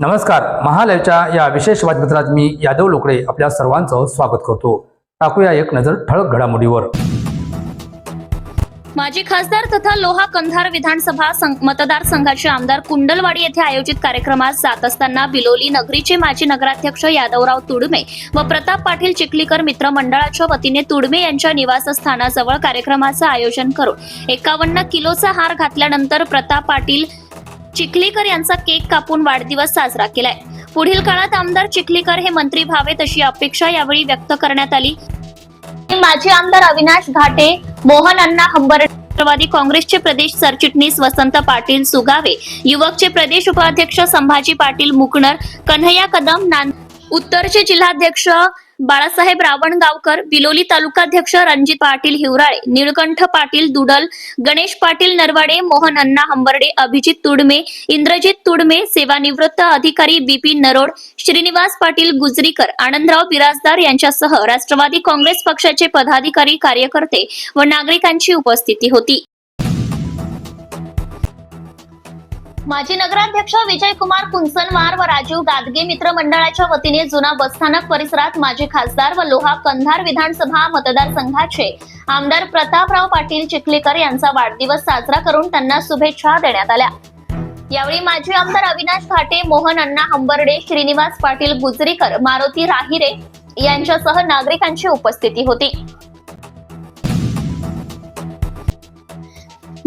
नमस्कार. महालयच्या या विशेष बातमीपत्रात मी यादव लोकडे आपल्या सर्वांचं स्वागत करतो. टाकूया एक नजर ठळक घडामोडीवर. माजी खासदार तथा लोहा कंधार विधानसभा मतदारसंघाचे आमदार कुंडलवाडी येथे आयोजित कार्यक्रमात जात असताना बिलोली नगरीचे माजी नगराध्यक्ष यादवराव तुडमे व प्रताप पाटील चिखलीकर मित्र मंडळाच्या वतीने तुडमे यांच्या निवासस्थानाजवळ कार्यक्रमाचं आयोजन करून एकावन्न किलोचा हार घातल्यानंतर प्रताप पाटील चिखलीकर यांचा केक कापून वाढदिवस साजरा केलाय. पुढील काळात आमदार चिखलीकर हे मंत्री व्हावेत अशी अपेक्षा यावेळी व्यक्त करण्यात आली. माजी आमदार अविनाश घाटे मोहन अण्णा हंबर राष्ट्रवादी काँग्रेसचे प्रदेश सरचिटणीस वसंत पाटील सुगावे युवकचे प्रदेश उपाध्यक्ष संभाजी पाटील मुकणर कन्हैया कदम नान उत्तरचे जिल्हाध्यक्ष बाळासाहेब रावणगावकर बिलोली तालुकाध्यक्ष रणजित पाटील हिवराळे निळकंठ पाटील दुडल गणेश पाटील नरवाडे मोहन अण्णा हंबर्डे अभिजित तुडमे इंद्रजित तुडमे सेवानिवृत्त अधिकारी बिपिन नरोड श्रीनिवास पाटील गुजरीकर आनंदराव बिराजदार यांच्यासह राष्ट्रवादी काँग्रेस पक्षाचे पदाधिकारी कार्यकर्ते व नागरिकांची उपस्थिती होती. माजी नगराध्यक्ष विजयकुमार कुंचनवार व राजीव गादगे मित्र मंडळाच्या वतीने जुना बसस्थानक परिसरात माजी खासदार व लोहा कंधार विधानसभा मतदारसंघाचे आमदार प्रतापराव पाटील चिखलीकर यांचा वाढदिवस साजरा करून त्यांना शुभेच्छा देण्यात आल्या. यावेळी माजी आमदार अविनाश घाटे मोहन अण्णा हंबर्डे श्रीनिवास पाटील गुजरीकर मारुती राहिरे यांच्यासह नागरिकांची उपस्थिती होती.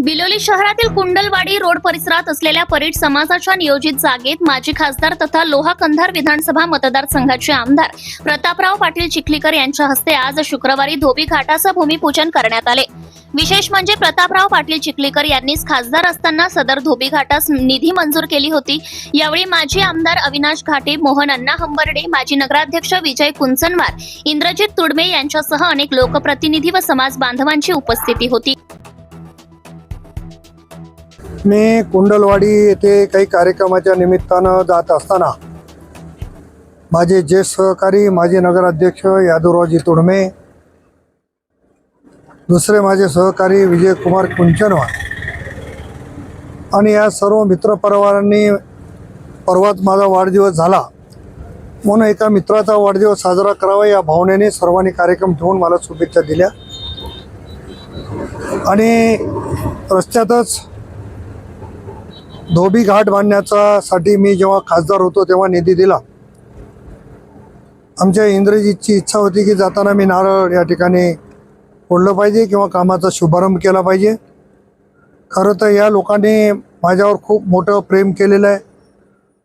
बिलोली शहरातील कुंडलवाडी रोड परिसरात असलेल्या परीट समाजाच्या नियोजित जागेत माजी खासदार तथा लोहा कंधार विधानसभा मतदारसंघाचे आमदार प्रतापराव पाटील चिखलीकर यांच्या हस्ते आज शुक्रवारी धोबी घाटाचं भूमिपूजन करण्यात आले. विशेष म्हणजे प्रतापराव पाटील चिखलीकर यांनीच खासदार असताना सदर धोबी घाटास निधी मंजूर केली होती. यावेळी माजी आमदार अविनाश घाटे मोहन अण्णा हंबर्डे माजी नगराध्यक्ष विजय कुंचनवार इंद्रजित तुडमे यांच्यासह अनेक लोकप्रतिनिधी व समाज बांधवांची उपस्थिती होती. मी कुंडलवाडी येथे काही कार्यक्रमाच्या निमित्तानं जात असताना माझे ज्येष्ठ सहकारी माजी नगराध्यक्ष यादवरावजी तुडमे दुसरे माझे सहकारी विजयकुमार कुंचनवार आणि या सर्व मित्रपरिवारांनी परवाच माझा वाढदिवस झाला. म्हणून एका मित्राचा वाढदिवस साजरा करावा या भावनेने सर्वांनी कार्यक्रम ठेवून मला शुभेच्छा दिल्या. आणि रस्त्यातच धोबी घाट बांधण्याचा साठी मी जेव्हा खासदार होतो तेव्हा निधी दिला. आमच्या इंद्रजीतची इच्छा होती की जाताना मी नारळ या ठिकाणी फोडलं पाहिजे किंवा कामाचा शुभारंभ केला पाहिजे. खरं तर या लोकांनी माझ्यावर खूप मोठं प्रेम केलेलं आहे.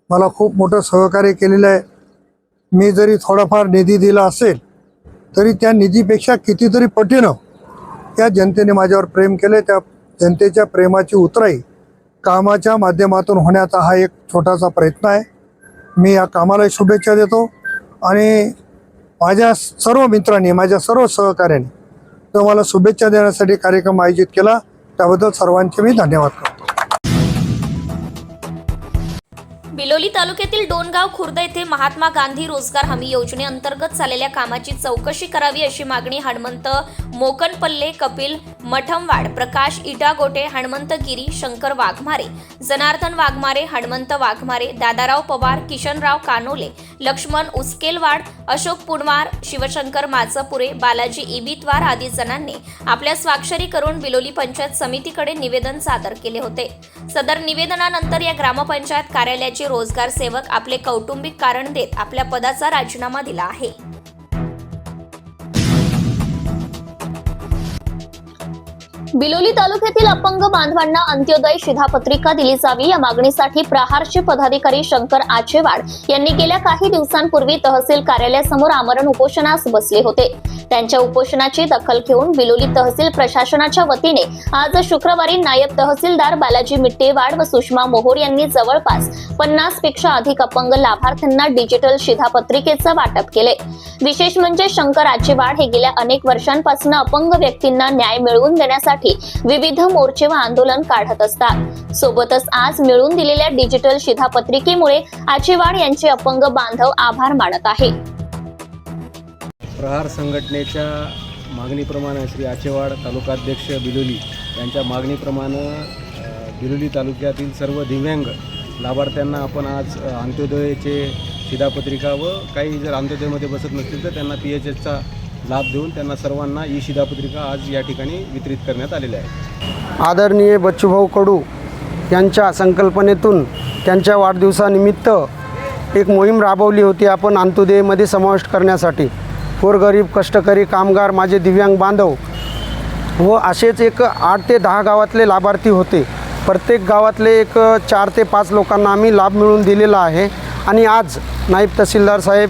मला खूप मोठं सहकार्य केलेलं आहे. मी जरी थोडाफार निधी दिला असेल तरी त्या निधीपेक्षा कितीतरी पटीनं या जनतेने माझ्यावर प्रेम केले त्या जनतेच्या प्रेमाची उतराई कामाच्या माध्यमातून होण्याचा हा एक छोटासा प्रयत्न आहे. मी या कामाला शुभेच्छा देतो आणि माझ्या सर्व मित्रांनी माझ्या सर्व सहकार्याने तो मला शुभेच्छा देण्यासाठी कार्यक्रम आयोजित केला. त्याबद्दल सर्वांचे मी धन्यवाद करतो. बिलोली तालुक्यातील डोनगाव खुर्द येथे महात्मा गांधी रोजगार हमी योजनेअंतर्गत झालेल्या कामाची चौकशी करावी अशी मागणी हनुमंत मोकनपल्ले कपिल मठमवाड प्रकाश इटागोटे हनुमंत गिरी शंकर वाघमारे जनार्दन वाघमारे हणमंत वाघमारे दादाराव पवार किशनराव कानोले लक्ष्मण उस्केलवाड अशोक पुणवार शिवशंकर माचपुरे बालाजी इबितवार आदी जणांनी आपल्या स्वाक्षरी करून बिलोली पंचायत समितीकडे निवेदन सादर केले होते. सदर निवेदनानंतर या ग्रामपंचायत कार्यालयाचे रोजगार सेवक आपले कौटुंबिक कारण देत आपल्या पदाचा राजीनामा दिला आहे. बिलोली तालुक्यातील अपंग बांधवांना अंत्योदय शिधापत्रिका दिली जावी. या मागणीसाठी प्रहारचे पदाधिकारी शंकर आचेवाड यांनी गेल्या काही दिवसांपूर्वी तहसील कार्यालयासमोर आमरण उपोषणास बसले होते. त्यांच्या उपोषणाची दखल घेऊन बिलोली तहसील प्रशासनाच्या वतीने आज शुक्रवारी नायब तहसीलदार बालाजी मिट्टेवाड व सुषमा मोहोर यांनी जवळपास पन्नासपेक्षा अधिक अपंग लाभार्थ्यांना डिजिटल शिधापत्रिकेचं वाटप केले. विशेष म्हणजे शंकर आचेवाड हे गेल्या अनेक वर्षांपासून अपंग व्यक्तींना न्याय मिळवून देण्यासाठी विविध मोर्चे व आंदोलन काढत असतात. सोबतच आज मिळवून दिलेल्या डिजिटल शिधापत्रिकेमुळे आचेवाड यांचे अपंग बांधव आभार मानत आहे. प्रहार संघटनेच्या मागणीप्रमाणे श्री आचेवाड तालुकाध्यक्ष बिलोली यांच्या मागणीप्रमाणे बिलोली तालुक्यातील सर्व दिव्यांग लाभार्थ्यांना आपण आज अंत्योदयचे शिधापत्रिका व काही जर अंत्योदयमध्ये बसत नसतील तर त्यांना पी एच एसचा लाभ देऊन त्यांना सर्वांना ई शिधापत्रिका आज या ठिकाणी वितरित करण्यात आलेल्या आहे आदरणीय बच्चूभाऊ कडू यांच्या संकल्पनेतून त्यांच्या वाढदिवसानिमित्त एक मोहीम राबवली होती आपण अंत्योदयमध्ये समाविष्ट करण्यासाठी. गोरगरीब कष्टकरी कामगार माझे दिव्यांग बांधव व असेच एक आठ ते दहा गावातले लाभार्थी होते. प्रत्येक गावातले एक चार ते पाच लोकांना आम्ही लाभ मिळवून दिलेला आहे. आणि आज नाईब तहसीलदार साहेब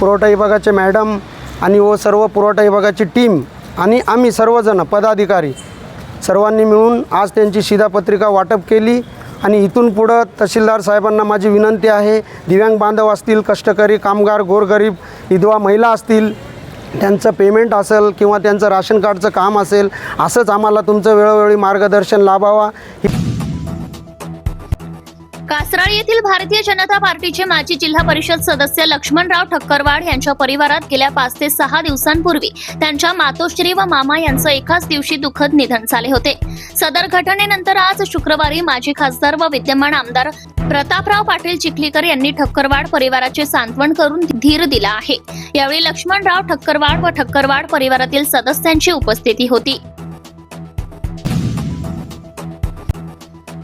पुरवठा विभागाचे मॅडम आणि व सर्व पुरवठा विभागाची टीम आणि आम्ही सर्वजण पदाधिकारी सर्वांनी मिळून आज त्यांची शिधापत्रिका वाटप केली. आणि इथून पुढं तहसीलदार साहेबांना माझी विनंती आहे दिव्यांग बांधव असतील कष्टकरी कामगार गोरगरीब विधवा महिला असतील त्यांचं पेमेंट असेल किंवा त्यांचं राशन कार्डचं काम असेल असंच आम्हाला तुमचं वेळोवेळी मार्गदर्शन लाभावा. ही कासराळ येथील भारतीय जनता पार्टीचे माजी जिल्हा परिषद सदस्य लक्ष्मणराव ठक्करवाड यांच्या परिवारात गेल्या पाच ते सहा दिवसांपूर्वी त्यांच्या मातोश्री व मामा यांचं एकाच दिवशी दुःखद निधन झाले होते. सदर घटनेनंतर आज शुक्रवारी माजी खासदार व विद्यमान आमदार प्रतापराव पाटील चिखलीकर यांनी ठक्करवाड परिवाराचे सांत्वन करून धीर दिला आहे. यावेळी लक्ष्मणराव ठक्करवाड व ठक्करवाड परिवारातील सदस्यांची उपस्थिती होती.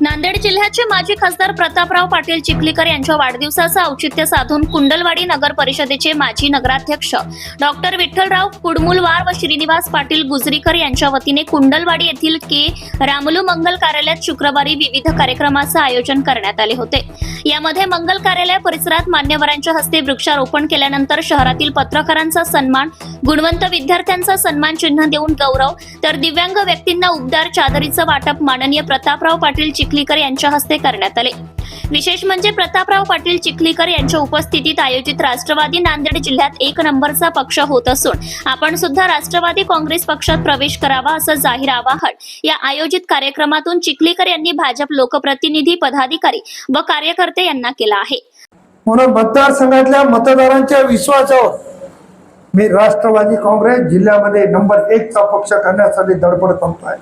नांदेड जिल्ह्याचे माजी खासदार प्रतापराव पाटील चिखलीकर यांच्या वाढदिवसाचं औचित्य साधून कुंडलवाडी नगर परिषदेचे माजी नगराध्यक्ष डॉक्टर विठ्ठलराव कुडमुलवार व श्रीनिवास पाटील गुजरीकर यांच्या वतीने कुंडलवाडी येथील के रामलू मंगल कार्यालयात शुक्रवारी विविध कार्यक्रमाचं आयोजन करण्यात आले होते. यामध्ये मंगल कार्यालय परिसरात मान्यवरांच्या हस्ते वृक्षारोपण केल्यानंतर शहरातील पत्रकारांचा सन्मान गुणवंत विद्यार्थ्यांचा सन्मान चिन्ह देऊन गौरव तर दिव्यांग व्यक्तींना उबदार चादरीचं वाटप माननीय प्रतापराव पाटील चिखलीकर यांच्या हस्ते करण्यात आले. विशेष म्हणजे प्रतापराव पाटील चिखलीकर यांच्या उपस्थितीत आयोजित राष्ट्रवादी नांदेड जिल्ह्यात एक नंबरचा पक्ष होत असून आपण सुद्धा राष्ट्रवादी काँग्रेस पक्षात प्रवेश करावा असं जाहीर आवाहन या आयोजित कार्यक्रमातून चिखलीकर यांनी भाजप लोकप्रतिनिधी पदाधिकारी व कार्यकर्ते यांना केला आहे. म्हणून मतदारसंघातल्या मतदारांच्या विश्वासावर मी राष्ट्रवादी काँग्रेस जिल्ह्यामध्ये नंबर एकचा पक्ष करण्यासाठी धडपड करतोय.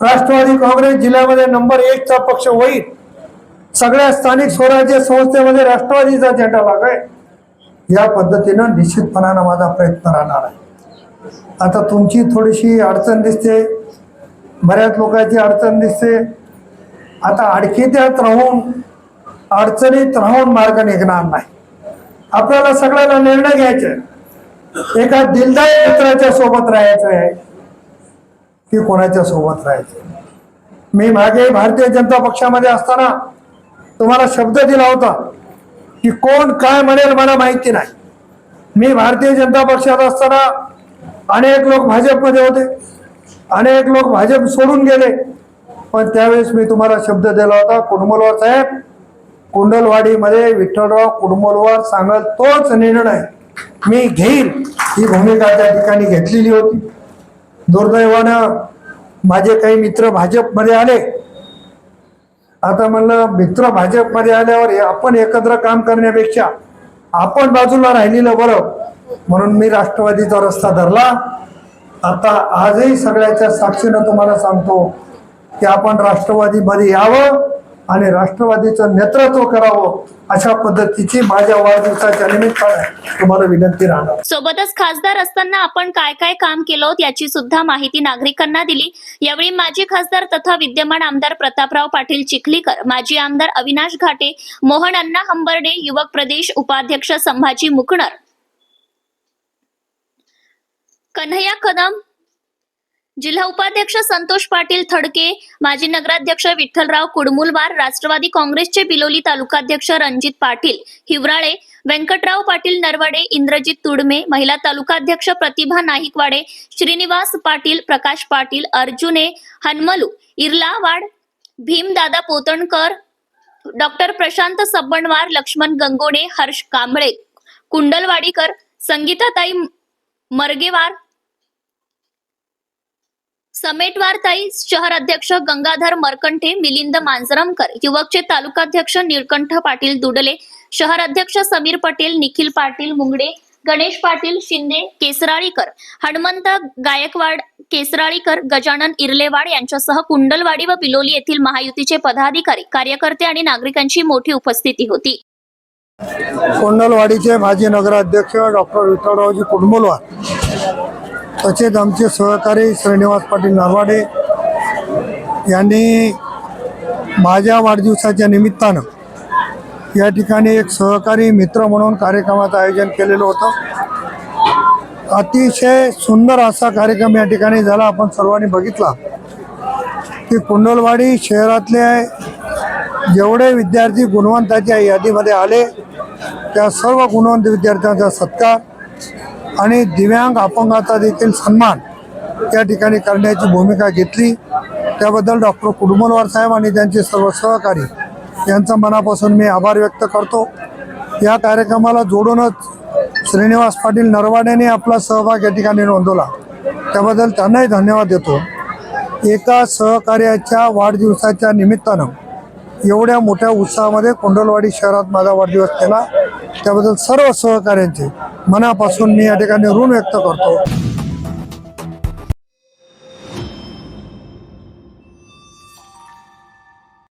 राष्ट्रवादी काँग्रेस जिल्ह्यामध्ये नंबर एकचा पक्ष होईल. सगळ्या स्थानिक स्वराज्य संस्थेमध्ये राष्ट्रवादीचा झेंडा लागाय या पद्धतीनं निश्चितपणानं माझा प्रयत्न राहणार आहे. आता तुमची थोडीशी अडचण दिसते. बऱ्याच लोकांची अडचण दिसते. आता अडकित्यात राहून अडचणीत राहून मार्ग निघणार नाही. आपल्याला सगळ्याला निर्णय घ्यायचा. आहे. एका दिलदार मित्राच्या सोबत राहायचं आहे. की कोणाच्या सोबत राहायचं? मी मागे भारतीय जनता पक्षामध्ये असताना तुम्हाला शब्द दिला होता की कोण काय म्हणेल मला माहिती नाही. मी भारतीय जनता पक्षात असताना अनेक लोक भाजपमध्ये होते अनेक लोक भाजप सोडून गेले. पण त्यावेळेस मी तुम्हाला शब्द दिला होता कुंडमलवार साहेब कुंडलवाडीमध्ये विठ्ठलराव कुंडमलवार सांगल तोच निर्णय मी घेईल. ही भूमिका त्या ठिकाणी घेतलेली होती. दुर्दैवानं माझे काही मित्र भाजपमध्ये आले. आता म्हणलं मित्र भाजपमध्ये आल्यावर आपण एकत्र काम करण्यापेक्षा आपण बाजूला राहिलेलं बरं. म्हणून मी राष्ट्रवादीचा रस्ता धरला. आता आजही सगळ्याच्या साक्षीनं तुम्हाला सांगतो की आपण राष्ट्रवादीमध्ये यावं. आणि राष्ट्रवादीचं नेतृत्व करावं अशा पद्धतीची माझ्या वाढदिवसाच्या निमित्ताने तुम्हाला विनंती राहणार. सोबतच खासदार असताना आपण काय काय काम केलं होत याची सुद्धा माहिती नागरिकांना दिली. यावेळी माजी खासदार तथा विद्यमान आमदार प्रतापराव पाटील चिखलीकर माजी आमदार अविनाश घाटे मोहन अण्णा हंबर्डे युवक प्रदेश उपाध्यक्ष संभाजी मुकणर कन्हैया कदम जिल्हा उपाध्यक्ष संतोष पाटील थडके माजी नगराध्यक्ष विठ्ठलराव कुडमुलवार राष्ट्रवादी काँग्रेसचे बिलोली तालुकाध्यक्ष रणजित पाटील हिवराळे व्यंकटराव पाटील नरवडे इंद्रजित तुडमे महिला तालुकाध्यक्ष प्रतिभा नाईकवाडे श्रीनिवास पाटील प्रकाश पाटील अर्जुने हनमलू इर्लावाड भीमदादा पोतणकर डॉक्टर प्रशांत सब्बणवार लक्ष्मण गंगोणे हर्ष कांबळे कुंडलवाडीकर संगीताताई मर्गेवार समेटवारताई शहर अध्यक्ष गंगाधर मरकंठे मिलिंद मांजरमकर युवकचे तालुकाध्यक्ष निळकंठ पाटील दुडले शहर अध्यक्ष समीर पटेल निखिल पाटील मुंगडे गणेश पाटील शिंदे केसराळीकर हनुमंत गायकवाड केसराळीकर गजानन इर्लेवाड यांच्यासह कुंडलवाडी व बिलोली येथील महायुतीचे पदाधिकारी कार्यकर्ते आणि नागरिकांची मोठी उपस्थिती होती. कुंडलवाडीचे माजी नगराध्यक्ष डॉक्टर विठ्ठलरावजी कुडमुलवार तसेच आमचे सहकारी श्रीनिवास पाटील नरवाडे यांनी माझ्या वाढदिवसाच्या निमित्तानं या ठिकाणी एक सहकारी मित्र म्हणून कार्यक्रमाचं आयोजन केलेलं होतं. अतिशय सुंदर असा कार्यक्रम या ठिकाणी झाला आपण सर्वांनी बघितला. की कुंडलवाडी शहरातले जेवढे विद्यार्थी गुणवंताच्या यादीमध्ये आले त्या सर्व गुणवंत विद्यार्थ्यांचा सत्कार आणि दिव्यांग अपंगाचा देखील सन्मान त्या ठिकाणी करण्याची भूमिका घेतली. त्याबद्दल डॉक्टर कुडुमलवार साहेब आणि त्यांचे सर्व सहकारी यांचा मनापासून मी आभार व्यक्त करतो. या कार्यक्रमाला जोडूनच श्रीनिवास पाटील नरवाडेने आपला सहभाग या ठिकाणी नोंदवला. त्याबद्दल त्यांनाही धन्यवाद देतो. एका सहकार्याच्या वाढदिवसाच्या निमित्तानं एवढ्या मोठ्या उत्साहामध्ये कोंडलवाडी शहरात माझा वाढदिवस केला. त्याबद्दल सर्व सहकार्यांचे मनापासून मी या ठिकाणी ऋण व्यक्त करतो.